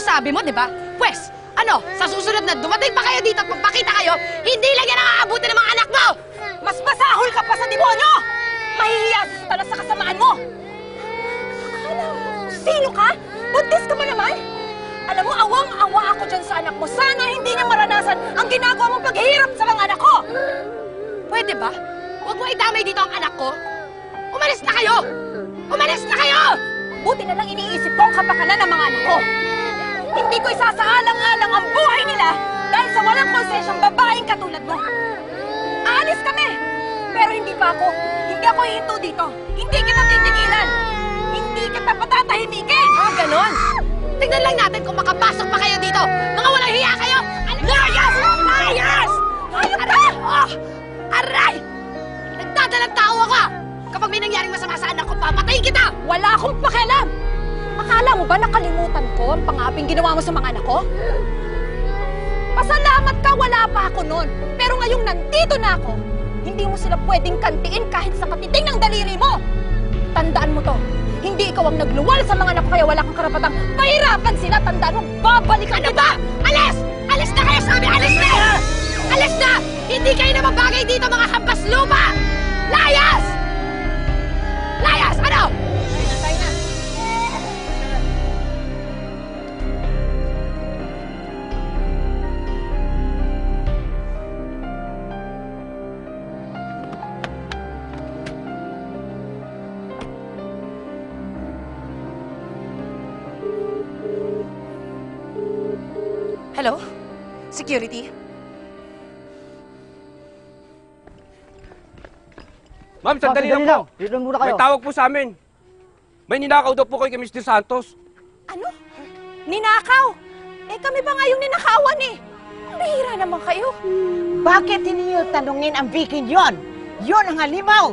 sinabi mo, di ba? Pwes, ano, sa susunod na dumating pa kayo dito at magpakita kayo, hindi lang yan ang aabutin ng mga anak mo! Mas masahol ka pa sa demonyo! Mahihiya ka na sa kasamaan mo! Akala mo, sino ka? Buntis ka ba naman? Alam mo, awang-awa ako dyan sa anak mo. Sana hindi niya maranasan ang ginagawa mong paghihirap sa mga anak ko! Pwede ba? Huwag mo idamay dito ang anak ko. Umalis na kayo! Umalis na kayo! Buti na lang iniisip ko ang kapakanan ng mga anak ko. Hindi ko isasaalang-alang ang buhay nila dahil sa walang konsensyang babaeng katulad mo. Aalis kami! Pero hindi pa ako. Hindi ako hihinto dito. Hindi kita titigilan. Hindi kita patatahimikin! Ah, ganon? Tignan lang natin kung makapasok pa kayo dito. Mga walang hiya kayo! Layas! Layas! Aray! Oh! Aray! Nagdadalang tao ako! Kapag may nangyaring masama sa anak ko, papatayin kita! Wala akong pakialam! Akala mo ba nakalimutan ko ang pangaping ginawa mo sa mga anak ko? Pasalamat ka, wala pa ako noon. Pero ngayong nandito na ako, hindi mo sila pwedeng kantiin kahit sa katiting ng daliri mo. Tandaan mo to, hindi ikaw ang nagluwal sa mga anak ko kaya wala kang karapatang pahirapan sila. Tandaan mo, babalikan Ano kita! ba? Alis! Alis na kayo! Sabi, alis na! Alis Hello? Security? Ma'am, sandali lang po. Dito muna May kayo. tawag po sa amin. May ninakaw daw po kay kay Mr. Santos. Ano? Ninakaw? Eh kami ba ngayong ninakawan eh? Ang bihira naman kayo. Bakit hindi niyo tanungin ang Vicky yon? Yon ang halimaw!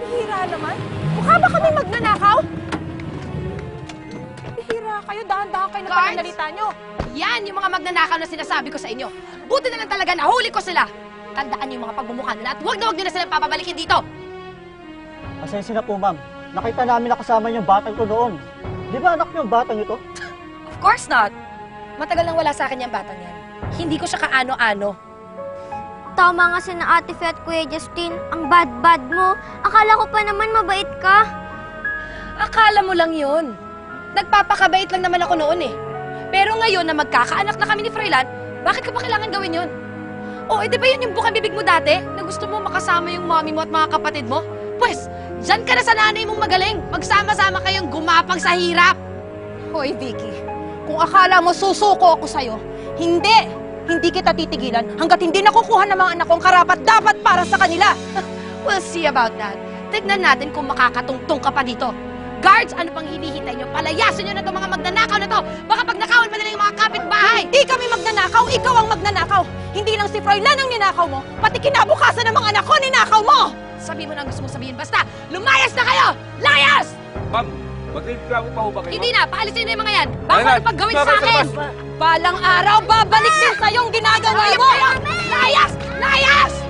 Bihira naman. Mukha ba kami magnanakaw? Kayo, dahan-dahan kayo na Guards! pananalita nyo. Yan yung mga magnanakaw na sinasabi ko sa inyo. Buti na lang talaga nahuli ko sila. Tandaan niyo yung mga pagmumukha nila at huwag na huwag niyo na silang papabalikin dito. Pasensya na po, ma'am. Nakita namin na kasama niyo yung batang ko noon. Di ba anak niyo ang batang ito? Of course not. Matagal nang wala sa akin yung batang yan. Hindi ko siya kaano-ano. Tama nga si na Ate Fe at Kuya Justin. Ang bad-bad mo. Akala ko pa naman mabait ka. Akala mo lang yun. Nagpapakabait lang naman ako noon eh. Pero ngayon na magkakaanak na kami ni Froilan, bakit ka pa kailangan gawin yun? O, eh, di ba yun yung bukang bibig mo dati? Na gusto mo makasama yung mommy mo at mga kapatid mo? Pwes, dyan ka na sa nanay mong magaling. Magsama-sama kayong gumapang sa hirap. Hoy, Vicky. Kung akala mo susuko ako sa'yo, hindi. Hindi kita titigilan hanggat hindi nakukuha ng mga anak kong karapat dapat para sa kanila. We'll see about that. Tignan natin kung makakatungtong ka pa dito. Guards, ano pang hinihintay nyo? Palayasin nyo na itong mga magnanakaw na to. Baka pag nakawan pa nila yung mga kapitbahay. Hindi kami magnanakaw, ikaw ang magnanakaw. Hindi lang si Froilan ang ninakaw mo, pati kinabukasan ng mga anak ko ninakaw mo! Sabi mo na ang gusto mong sabihin. Basta, lumayas na kayo! Layas! Ma'am, magreklamo pa ho ba kayo? Hindi na, paalisin na yung mga yan. Na, ano pag gawin lumabas, sa akin. Balang araw, babalik din sa'yo ang ginagawa mo! Layas! Layas!